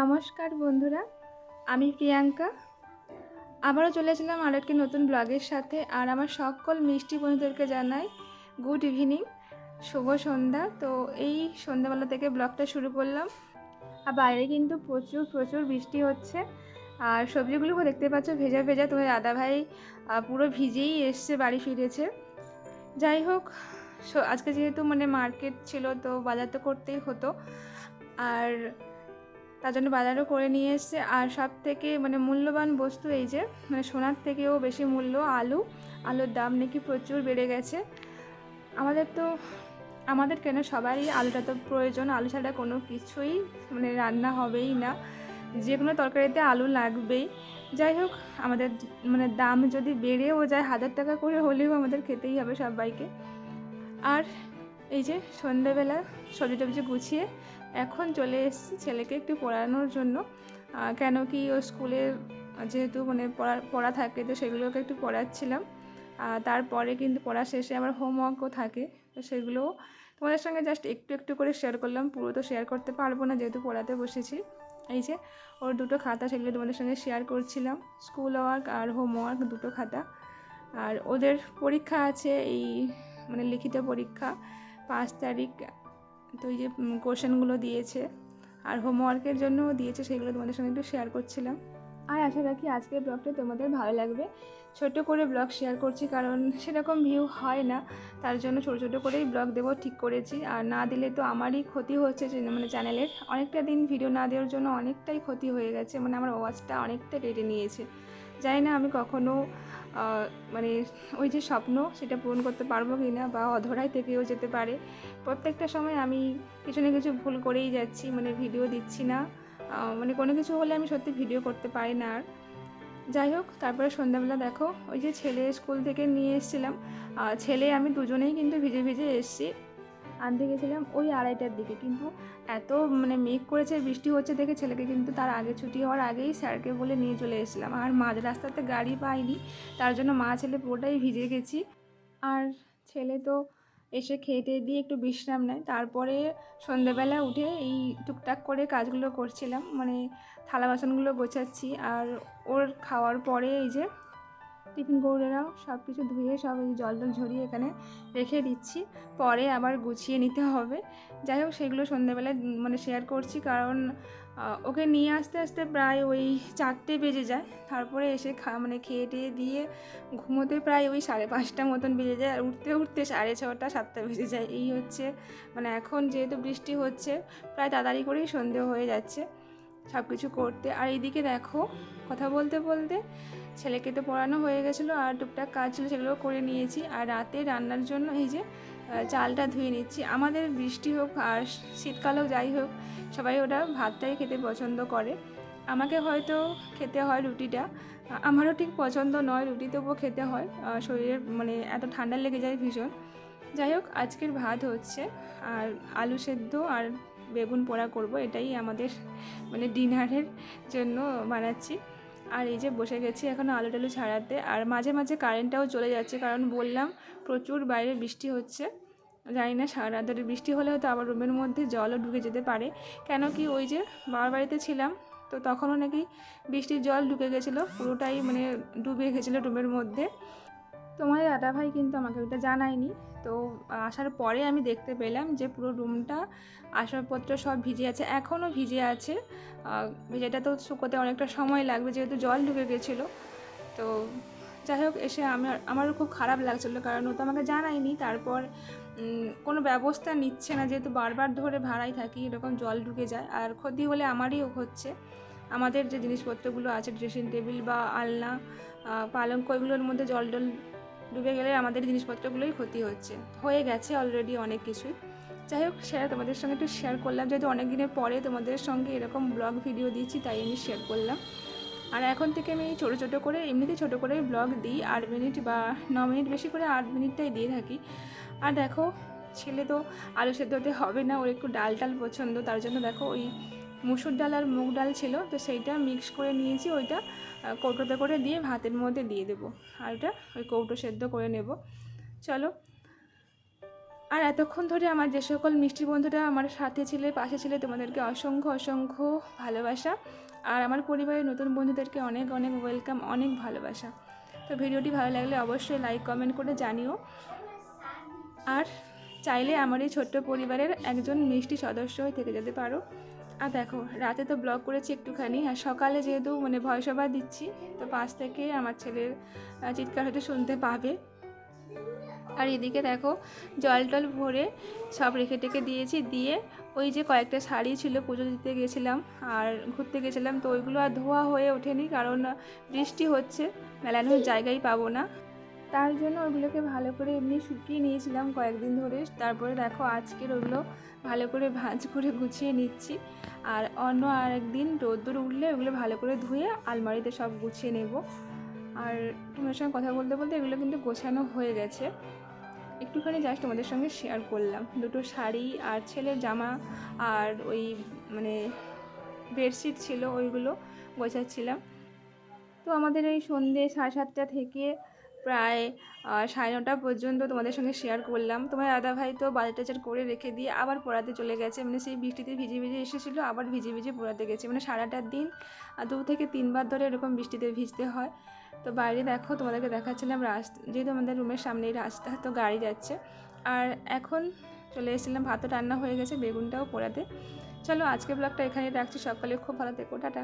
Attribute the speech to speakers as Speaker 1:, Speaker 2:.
Speaker 1: নমস্কার বন্ধুরা, আমি প্রিয়াঙ্কা। আবারও চলে এসেছিলাম আরও একটি নতুন ব্লগের সাথে, আর আমার সকল মিষ্টি বন্ধুদেরকে জানাই গুড ইভিনিং শুভ সন্ধ্যা। তো এই সন্ধ্যাবেলা থেকে ব্লগটা শুরু করলাম। আর বাইরে কিন্তু প্রচুর প্রচুর বৃষ্টি হচ্ছে। আর সবজিগুলো দেখতে পাচ্ছ ভেজা ভেজা। তোমার দাদা ভাই পুরো ভিজেই এসছে, বাড়ি ফিরেছে। যাই হোক আজকে যেহেতু মানে মার্কেট ছিল, তো বাজার তো করতেই হতো। আর তার জন্য বাজারও করে নিয়ে এসছে। আর সব থেকে মানে মূল্যবান বস্তু এই যে মানে সোনার থেকেও বেশি মূল্য আলু। আলুর দাম নাকি প্রচুর বেড়ে গেছে। আমাদের তো, আমাদের কেন সবারই আলুটা তো প্রয়োজন। আলু ছাড়া কোনো কিছুই মানে রান্না হবেই না। যে কোনো তরকারিতে আলু লাগবেই। যাই হোক, আমাদের মানে দাম যদি বেড়েও যায়, হাজার টাকা করে হলেও আমাদের খেতেই হবে সবাইকে। আর এই যে সন্ধ্যেবেলা সবজি টবজি গুছিয়ে এখন চলে এসেছি ছেলেকে একটু পড়ানোর জন্য। কেন কি ও স্কুলে যেহেতু মানে পড়া পড়া থাকে, তো সেগুলোকে একটু পড়াচ্ছিলাম। তারপরে কিন্তু পড়া শেষে আবার হোমওয়ার্কও থাকে, তো সেগুলো তোমাদের সঙ্গে জাস্ট একটু একটু করে শেয়ার করলাম। পুরো তো শেয়ার করতে পারব না, যেহেতু পড়াতে বসেছি। এই যে, ওর দুটো খাতা সেগুলো তোমাদের সঙ্গে শেয়ার করছিলাম। স্কুল ওয়ার্ক আর হোমওয়ার্ক দুটো খাতা। আর ওদের পরীক্ষা আছে, এই মানে লিখিত পরীক্ষা, পাঁচ তারিখ তো এই যে কোশ্চেনগুলো দিয়েছে আর হোমওয়ার্কের জন্যও দিয়েছে, সেগুলো তোমাদের সঙ্গে একটু শেয়ার করছিলাম। আর আশা রাখি আজকের ব্লগটা তোমাদের ভালো লাগবে। ছোট করে ব্লগ শেয়ার করছি কারণ সেরকম ভিউ হয় না, তার জন্য ছোটো ছোটো করেই ব্লগ দেবো, ঠিক করেছি। আর না দিলে তো আমারই ক্ষতি হচ্ছে মানে চ্যানেলের অনেকটা দিন ভিডিও না দেওয়ার জন্য অনেকটাই ক্ষতি হয়ে গেছে মানে আমার ওয়াচটা অনেকটা কেটে নিয়েছে। জানি না আমি কখনো মানে ওই যে স্বপ্ন সেটা পূরণ করতে পারব কি না বা অধরায় থেকেও যেতে পারে। প্রত্যেকটা সময় আমি কিছু না কিছু ভুল করেই যাচ্ছি মানে ভিডিও দিচ্ছি না। মানে কোনো কিছু হলে আমি সত্যি ভিডিও করতে পারি না আর। যাই হোক, তারপরে সন্ধ্যাবেলা দেখো, ওই যে ছেলে স্কুল থেকে নিয়ে এসেছিলাম। ছেলে আমি দুজনেই কিন্তু ভিজে ভিজে এসেছি। আনতে গেছিলাম ওই আড়াইটার দিকে। কিন্তু এত মানে মেঘ করেছে, বৃষ্টি হচ্ছে দেখে ছেলেকে কিন্তু তার আগে ছুটি হওয়ার আগেই স্যারকে বলে নিয়ে চলে এসেছিলাম। আর মাঝ রাস্তাতে গাড়ি পাইনি তার জন্য মা ছেলে পুরোটাই ভিজে গেছি। আর ছেলে তো এসে খেয়ে টেয়ে দিয়ে একটু বিশ্রাম নেয়। তারপরে সন্ধেবেলা উঠে এই টুকটাক করে কাজগুলো করছিলাম। মানে থালা বাসনগুলো গোছাচ্ছি। আর ওর খাওয়ার পরে এই যে টিফিন কৌড়েরাও সব কিছু ধুয়ে সব জল টল ঝরিয়ে এখানে রেখে দিচ্ছি। পরে আবার গুছিয়ে নিতে হবে। যাই হোক, সেগুলো সন্ধেবেলায় উম মানে শেয়ার করছি কারণ ওকে নিয়ে আসতে আসতে প্রায় ওই চারটে বেজে যায়। তারপরে এসে খা মানে খেয়ে টেয়ে দিয়ে ঘুমোতে প্রায় ওই সাড়ে পাঁচটা মতন বেজে যায়। আর উঠতে উঠতে সাড়ে ছটা, সাতটা বেজে যায়। এই হচ্ছে মানে এখন যেহেতু বৃষ্টি হচ্ছে, প্রায় তাড়াতাড়ি করেই সন্ধে হয়ে যাচ্ছে সব কিছু করতে। আর এইদিকে দেখো, কথা বলতে বলতে ছেলেকে তো পড়ানো হয়ে গেছিল আর টুকটাক কাজ ছিল, সেগুলো করে নিয়েছি। আর রাতে রান্নার জন্য এই যে চালটা ধুয়ে নিচ্ছি। আমাদের বৃষ্টি হোক আর শীতকাল হোক যাই হোক, সবাই ওটা ভাতটাই খেতে পছন্দ করে। আমাকে হয়তো খেতে হয় রুটিটা। আমারও ঠিক পছন্দ নয়, রুটি তবুও খেতে হয়। শরীরের মানে এত ঠান্ডা লেগে যায় ভীষণ। যাই হোক, আজকের ভাত হচ্ছে। আর আলু সেদ্ধ আর বেগুন পোড়া করব, এটাই আমাদের মানে ডিনারের জন্য বানাচ্ছি। আর এই যে বসে গেছি এখন আলু টালু ছাড়াতে। আর মাঝে মাঝে কারেন্টটাও চলে যাচ্ছে, কারণ বললাম প্রচুর বাইরে বৃষ্টি হচ্ছে। জানি না, সারা ধরে বৃষ্টি হলে হয়তো আবার রুমের মধ্যে জলও ঢুকে যেতে পারে। কেন কি ওই যে বাবার বাড়িতে ছিলাম, তো তখনও নাকি বৃষ্টির জল ঢুকে গেছিল, পুরোটাই মানে ডুবে গেছিল রুমের মধ্যে। তোমার দাদা ভাই কিন্তু আমাকে ওইটা জানায়নি। তো আসার পরে আমি দেখতে পেলাম যে পুরো রুমটা আসবাবপত্র সব ভিজে আছে এখনও ভিজে আছে। ভিজেটা তো শুকোতে অনেকটা সময় লাগবে যেহেতু জল ঢুকে গেছিল। তো যাই হোক, এসে আমার আমারও খুব খারাপ লাগছিল কারণ ও তো আমাকে জানায়নি। তারপর কোনো ব্যবস্থা নিচ্ছে না যেহেতু বারবার ধরে ভাড়াই থাকি, এরকম জল ঢুকে যায়। আর ক্ষতি হলে আমারই হচ্ছে। আমাদের যে জিনিসপত্রগুলো আছে ড্রেসিং টেবিল বা আলনা পালঙ্ক, এগুলোর মধ্যে জল টল ডুবে গেলে আমাদের জিনিসপত্রগুলোই ক্ষতি হচ্ছে। হয়ে গেছে অলরেডি অনেক কিছুই। যাই হোক সেটা তোমাদের সঙ্গে একটু শেয়ার করলাম। যেহেতু অনেক দিনের পরে তোমাদের সঙ্গে এরকম ব্লগ ভিডিও দিচ্ছি, তাই আমি শেয়ার করলাম। আর এখন থেকে আমি ছোটো ছোটো করে এমনিতেই ছোটো করে ব্লগ দিই, আট মিনিট বা ন মিনিট, বেশি করে আট মিনিটটাই দিয়ে থাকি। আর দেখো, ছেলে তো আলু সেদ্ধতে হবে না, ওর একটু ডাল টাল পছন্দ। তার জন্য দেখো, ওই মুসুর ডাল আর মুগ ডাল ছিল, তো সেইটা মিক্স করে নিয়েছি। ওইটা কৌটোতে করে দিয়ে ভাতের মধ্যে দিয়ে দেবো। আর ওটা ওই কৌটো সেদ্ধ করে নেব। চলো। আর এতক্ষণ ধরে আমার যে সকল মিষ্টি বন্ধুরা আমার সাথে ছিলে, পাশে ছিলে, তোমাদেরকে অসংখ্য অসংখ্য ভালোবাসা। আর আমার পরিবারের নতুন বন্ধুদেরকে অনেক অনেক ওয়েলকাম অনেক ভালোবাসা। তো ভিডিওটি ভালো লাগলে অবশ্যই লাইক কমেন্ট করে জানিও। আর চাইলে আমার এই ছোট্ট পরিবারের একজন মিষ্টি সদস্য হয়ে থেকে যেতে পারো। আর দেখো, রাতে তো ব্লগ করেছি একটুখানি, আর সকালে যেহেতু মানে ভয় সভা দিচ্ছি, তো পাশ থেকে আমার ছেলের চিৎকার হয়তো শুনতে পাবে। আর এদিকে দেখো, জল টল ভরে সব রেখে টেকে দিয়েছি, দিয়ে ওই যে কয়েকটা শাড়ি ছিল, পুজো দিতে গেছিলাম, আর ঘুরতে গেছিলাম, তো ওইগুলো আর ধোয়া হয়ে ওঠেনি, কারণ বৃষ্টি হচ্ছে, মেলানোর জায়গাই পাবো না। তার জন্য ওগুলোকে ভালো করে এমনি শুকিয়ে নিয়েছিলাম কয়েকদিন ধরে। তারপরে দেখো আজকের ওগুলো ভালো করে ভাঁজ করে গুছিয়ে নিচ্ছি। আর অন্য আর একদিন রোদ্দুর উঠলে ওগুলো ভালো করে ধুয়ে আলমারিতে সব গুছিয়ে নেব। আর তোমার সঙ্গে কথা বলতে বলতে এগুলো কিন্তু গোছানো হয়ে গেছে। একটুখানি জাস্ট তোমাদের সঙ্গে শেয়ার করলাম। দুটো শাড়ি আর ছেলের জামা আর ওই মানে বেডশিট ছিল ওইগুলো গোছাচ্ছিলাম। তো আমাদের এই সন্ধ্যে সাড়ে সাতটা থেকে প্রায় সাড়ে নটা পর্যন্ত তোমাদের সঙ্গে শেয়ার করলাম। তোমার দাদা ভাই তো বাজার টাজার করে রেখে দিয়ে আবার পড়াতে চলে গেছে। মানে সেই বৃষ্টিতে ভিজে ভিজে এসেছিল, আবার ভিজে ভিজে পড়াতে গেছে। মানে সারাটার দিন দু থেকে তিনবার ধরে এরকম বৃষ্টিতে ভিজতে হয়। তো বাইরে দেখো, তোমাদেরকে দেখাচ্ছিলাম রাস্তা, যেহেতু আমাদের রুমের সামনেই রাস্তা, তো গাড়ি যাচ্ছে। আর এখন চলে এসেছিলাম, ভাতও রান্না হয়ে গেছে, বেগুনটাও পোড়াতে। চলো আজকে ব্লগটা এখানে রাখছি। সকালে খুব ভালো থেকো, টাটা।